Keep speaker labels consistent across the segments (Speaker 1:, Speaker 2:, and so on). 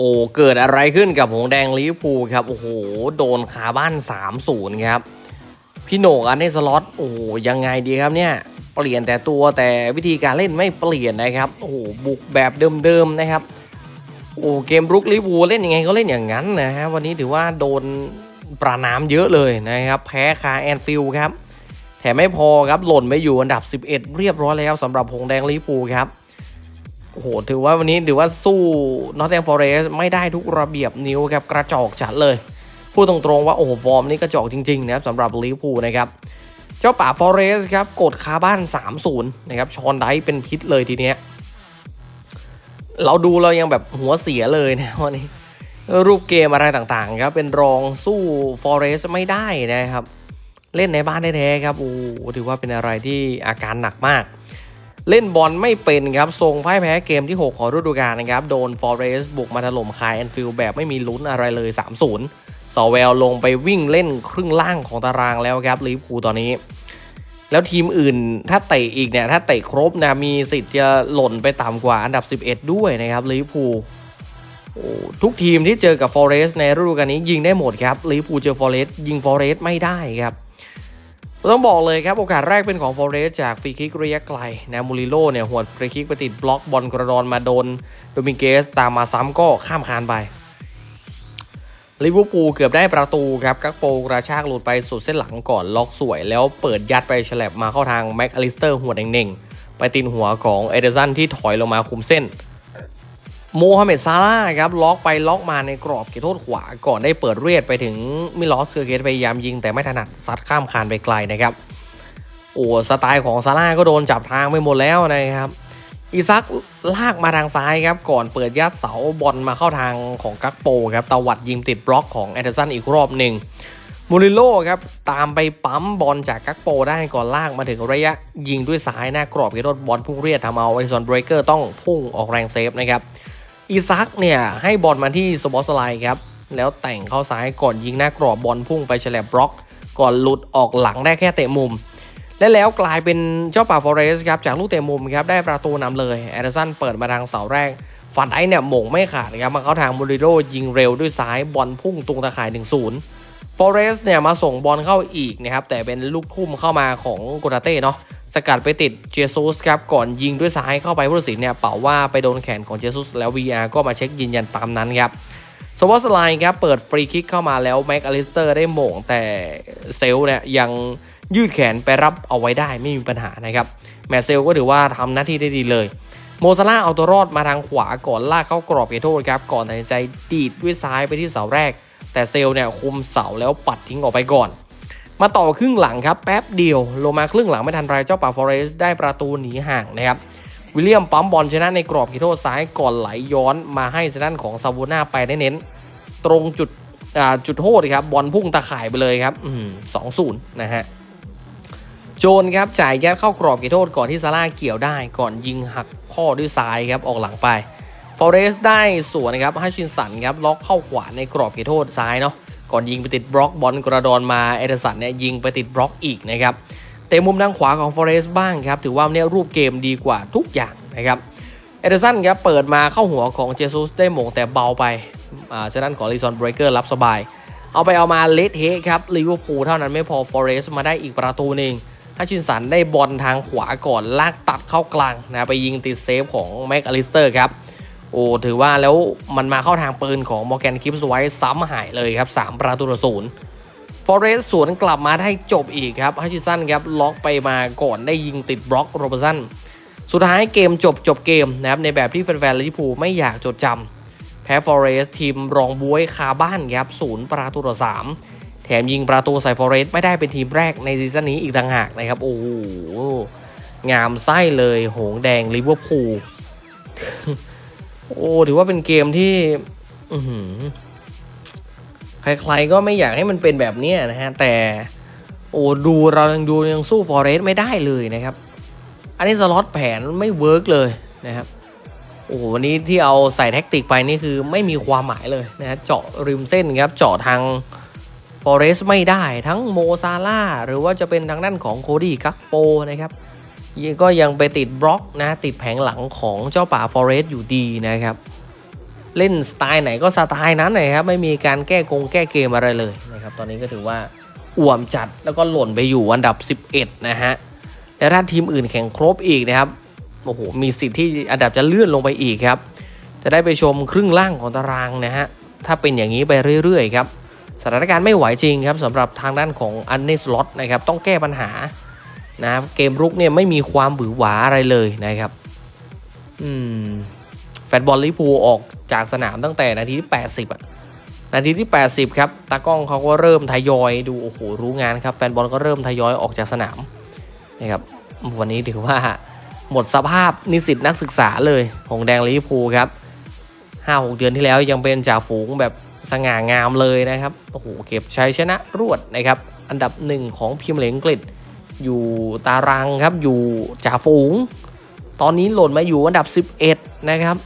Speaker 1: อ้เกิดอะไรขึ้นกับหงแดงลิเวอร์พูลครับโอ้โหโดนคาบ้าน3-0ครับพี่โหนกอันนี้สล็อตโอ้โหยังไงดีครับเนี่ยเปลี่ยนแต่ตัวแต่วิธีการเล่นไม่เปลี่ยนนะครับโอ้โหบุกแบบเดิมๆนะครับโอ้เกมรุกลิเวอร์พูลเล่นยังไงก็เล่นอย่างนั้นนะฮะวันนี้ถือว่าโดนปราน้ำเยอะเลยนะครับแพ้คาแอนฟิลครับแถมไม่พอครับหล่นไปอยู่อันดับ 11 เรียบร้อยแล้วสำหรับหงแดงลิเวอร์พูลครับ โอ้โห ถือว่าวันนี้ถือว่าสู้นอตแ a มฟอร์เรสไม่ได้ทุกระเบียบนิ้วครับกระจอกจัดเลย พูดตรงๆว่าโอ้โหฟอร์มนี่กระจอกจริงๆนะครับสำหรับลิเวอร์พูลนะครับ เจ้าป่าฟอร์เรสครับกดคาบ้าน 3-0 นะครับชอนไดเป็นพิษเลยทีเนี้ยเราดูเรายังแบบหัวเสียเลยนะวันนี้ รูปเกมอะไรต่างๆครับเป็นรองสู้ฟอร์เรสไม่ได้นะครับ เล่นในบ้านแท้ๆครับโอ้ถือว่าเป็นอะไรที่อาการหนักมาก เล่นบอลไม่เป็นครับทรงพ่ายแพ้เกมที่ 6 ของฤดูกาลนะครับ โดนฟอร์เรสบุกมาถล่มคายแอนฟิลแบบไม่มีลุ้นอะไรเลย 3-0สอแวลลงไปวิ่งเล่นครึ่งล่างของตารางแล้วครับลิเวอร์พูตอนนี้ แล้วทีมอื่นถ้าเตะอีกเนี่ย ถ้าเตะครบนะ มีสิทธิ์จะหล่นไปต่ำกว่าอันดับ 11 ด้วยนะครับลิเวอร์พูทุกทีมที่เจอกับฟอร์เรสในฤดูกาลนี้ยิงได้หมดครับลิเวอร์พูเจอฟอร์เรสยิงฟอร์เรสไม่ได้ครับ ต้องบอกเลยครับ โอกาสแรกเป็นของฟอเรสจากฟรีคิกระยะไกลนะมูริโลเนี่ยหวดฟรีคิกไปติดบล็อกบอลกระดอนมาโดนโดมิงเกสตามมาซ้ำก็ข้ามคานไปลิเวอร์พูลเกือบได้ประตูครับกักโปกระชากหลุดไปสุดเส้นหลังก่อนล็อกสวย แล้วเปิดยัดไปฉลับมาเข้าทางแม็กอลิสเตอร์หัวเน่งๆ ไปตินหัวของเอเดอร์สันที่ถอยลงมาคุมเส้น โมฮัมเหม็ดซาร่าครับล็อกไปล็อกมาในกรอบเขตโทษขวาก่อนได้เปิดเรียดไปถึงมิลอสเกอร์เกตพยายามยิงแต่ไม่ถนัดซัดข้ามคานไปไกลนะครับโอ้สไตล์ของซาร่าก็โดนจับทางไปหมดแล้วนะครับอีซักลากมาทางซ้ายครับก่อนเปิดยัดเสาบอลมาเข้าทางของกักโปครับตวัดยิงติดบล็อกของแอนเดอร์สันอีกรอบหนึ่งมูริโลครับตามไปปั๊มบอลจากกักโปได้ก่อนลากมาถึงระยะยิงด้วยซ้ายหน้ากรอบเขตโทษบอลพุ่งเรียดทำเอาไอซอนเบรเกอร์ต้องพุ่งออกแรงเซฟนะครับ อีซักเนี่ยให้บอลมาที่สปอสไลครับ แล้วแต่งเข้าซ้ายก่อนยิงหน้ากรอบบอลพุ่งไปฉลับบล็อก ก่อนหลุดออกหลังได้แค่เตะมุม และแล้วกลายเป็นเจ้าป่าฟอเรสครับจากลูกเตะมุมครับได้ประตูนำเลยแอดร์สันเปิดมาทางเสาแรกฟันไอเนี่ยหม่งไม่ขาดครับมาเข้าทางมูริโรยิงเร็วด้วยซ้ายบอลพุ่งตรงตะข่าย 1-0ฟอเรสเนี่ยมาส่งบอลเข้าอีกนะครับแต่เป็นลูกทุ่มเข้ามาของโกตาเต้เนาะ สกัดไปติดเจซุสครับก่อนยิงด้วยซ้ายเข้าไปผู้ตัดสินเนี่ยเป่าว่าไปโดนแขนของเจซุสแล้ว VR ก็มาเช็คยืนยันตามนั้นครับสวอตสไลน์ครับเปิดฟรีคิกเข้ามาแล้วแม็กอลิสเตอร์ได้โหมงแต่เซลเนี่ยยังยืดแขนไปรับเอาไว้ได้ไม่มีปัญหานะครับแมเซลก็ถือว่าทำหน้าที่ได้ดีเลยโมซาร่าเอาตัวรอดมาทางขวาก่อนลากเข้ากรอบเขตโทษครับก่อนตัดสินใจดีดด้วยซ้ายไปที่เสาแรก แต่เซลเนี่ยคุมเสาแล้วปัดทิ้งออกไปก่อน มาต่อครึ่งหลังครับแป๊บเดียวลงมาครึ่งหลังไม่ทันไรเจ้าป่าฟอเรสได้ประตูหนีห่างนะครับวิลเลียมปั๊มบอลชนะในกรอบขีโทษซ้ายก่อนไหลย้อนมาให้ซด้านของซาวูน่าไปได้เน้น ตรงจุดจุดโทษครับบอลพุ่งตะข่ายไปเลยครับสองศูนย์นะฮะโจนครับจ่ายยัดเข้ากรอบเขตโทษก่อนที่ซาร่าเกี่ยวได้ ก่อนยิงหักข้อด้วยซ้ายครับออกหลังไปฟอเรสได้สวนนะครับให้ชินสันครับล็อกเข้าขวาในกรอบเขตโทษซ้ายเนาะ ก่อนยิงไปติดบล็อกบอลกระดอนมาเอเดร์สันเนี่ยยิงไปติดบล็อกอีกนะครับเตะมุมด้านขวาของฟอเรสบ้างครับถือว่าเนี่ยรูปเกมดีกว่าทุกอย่างนะครับเอเดร์สันครับเปิดมาเข้าหัวของเจซุสได้หม่งแต่เบาไปอ่าฉะนั้นของลีซอนเบรเกอร์รับสบาย เอาไปเอามาเลดเฮครับลิเวอร์พูลเท่านั้นไม่พอฟอเรสมาได้อีกประตูหนึ่งฮัชชินสันได้บอลทางขวาก่อนลากตัดเข้ากลางนะไปยิงติดเซฟของแม็กอลิสเตอร์ครับ โอ้ถือว่าแล้วมันมาเข้าทางปืนของมอร์แกนคิปส์ไว้ซ้ำหายเลยครับ 3 ประตูต่อศูนย์ฟอเรสสวนกลับมาได้จบอีกครับฮัชชิสันครับล็อกไปมาก่อนได้ยิงติดบล็อกโรเบร์สันสุดท้ายเกมจบจบเกมนะครับในแบบที่แฟนๆลิเวอร์พูลไม่อยากจดจำแพ้ฟอเรสทีมรองบวยคาบ้านครับศูนย์ประตูต่อสามแถมยิงประตูใส่ฟอเรสไม่ได้เป็นทีมแรกในซีซั่นนี้อีกต่างหากนะครับโอ้โหงามไส้เลยหงแดงลิเวอร์พูล โอ้ถือว่าเป็นเกมที่ใครๆก็ไม่อยากให้มันเป็นแบบนี้นะฮะ แต่ โอ้ดูเรายังดูยังสู้ฟอเรสต์ไม่ได้เลยนะครับ อันนี้สล็อตแผนไม่เวิร์กเลยนะครับโอ้โหวันนี้ที่เอาใส่แท็กติกไปนี่คือไม่มีความหมายเลยนะฮะเจาะริมเส้นครับ เจาะทางฟอเรสต์ไม่ได้ทั้งโมซาร่าหรือว่าจะเป็นทางด้านของโคดี้กักโปนะครับ ก็ยังไปติดบล็อกนะติดแผงหลังของเจ้าป่าฟอเรสต์อยู่ดีนะครับ เล่นสไตล์ไหนก็สไตล์นั้นเลยครับ ไม่มีการแก้กงแก้เกมอะไรเลยนะครับ ตอนนี้ก็ถือว่าอ่วมจัดแล้วก็หล่นไปอยู่อันดับ 11 นะฮะแล้วถ้าทีมอื่นแข่งครบอีกนะครับโอ้โหมีสิทธิ์ที่อันดับจะเลื่อนลงไปอีกครับ จะได้ไปชมครึ่งล่างของตารางนะฮะถ้าเป็นอย่างนี้ไปเรื่อยๆครับสถานการณ์ไม่ไหวจริงครับสำหรับทางด้านของอันเนสล็อตนะครับต้องแก้ปัญหา นะครับเกมรุกเนี่ยไม่มีความบือหวาอะไรเลยนะครับอืมแฟนบอลลิเวอร์พูลออกจากสนามตั้งแต่นาทีที่ 80อะนาทีที่ 80 ครับ ตากล้องเขาก็เริ่มทยอยดู โอ้โห รู้งานครับ แฟนบอลก็เริ่มทยอยออกจากสนามนะครับวันนี้ถือว่าหมดสภาพนิสิตนักศึกษาเลยของแดงลิเวอร์พูลครับ 5-6 เดือนที่แล้วยังเป็นจ่าฝูงแบบสง่างามเลยนะครับ โอ้โห เก็บชัยชนะรวดนะครับ อันดับหนึ่งของพรีเมียร์ลีกอังกฤษ อยู่ตารางครับอยู่จ่าฝูง ตอนนี้หล่นมาอยู่อันดับ 11 นะครับ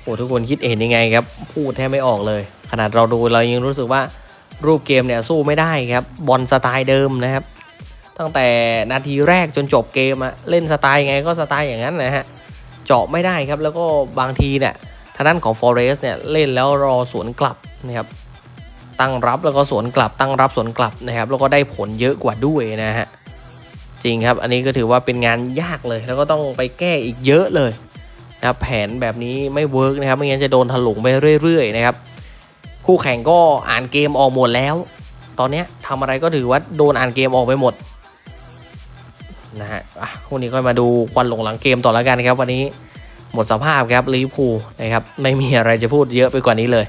Speaker 1: โอ้ทุกคนคิดเห็นยังไงครับ พูดแทบไม่ออกเลย ขนาดเราดูเรายังรู้สึกว่ารูปเกมเนี่ยสู้ไม่ได้ครับ บอลสไตล์เดิมนะครับ ตั้งแต่นาทีแรกจนจบเกมอะเล่นสไตล์ยังไงก็สไตล์อย่างนั้นนะฮะเจาะไม่ได้ครับแล้วก็บางทีเนี่ยทางด้านของ Forest เนี่ยเล่นแล้วรอสวนกลับนะครับ ตั้งรับแล้วก็สวนกลับตั้งรับสวนกลับนะครับแล้วก็ได้ผลเยอะกว่าด้วยนะฮะจริงครับอันนี้ก็ถือว่าเป็นงานยากเลยแล้วก็ต้องไปแก้อีกเยอะเลยนะครับแผนแบบนี้ไม่เวิร์กนะครับไม่งั้นจะโดนถลุงไปเรื่อยๆนะครับคู่แข่งก็อ่านเกมออกหมดแล้ว ตอนเนี้ยทำอะไรก็ถือว่าโดนอ่านเกมออกไปหมดนะฮะคู่นี้ค่อยมาดูควันหลงหลังเกมต่อแล้วกันครับวันนี้หมดสภาพครับลิเวอร์พูลนะครับไม่มีอะไรจะพูดเยอะไปกว่านี้เลย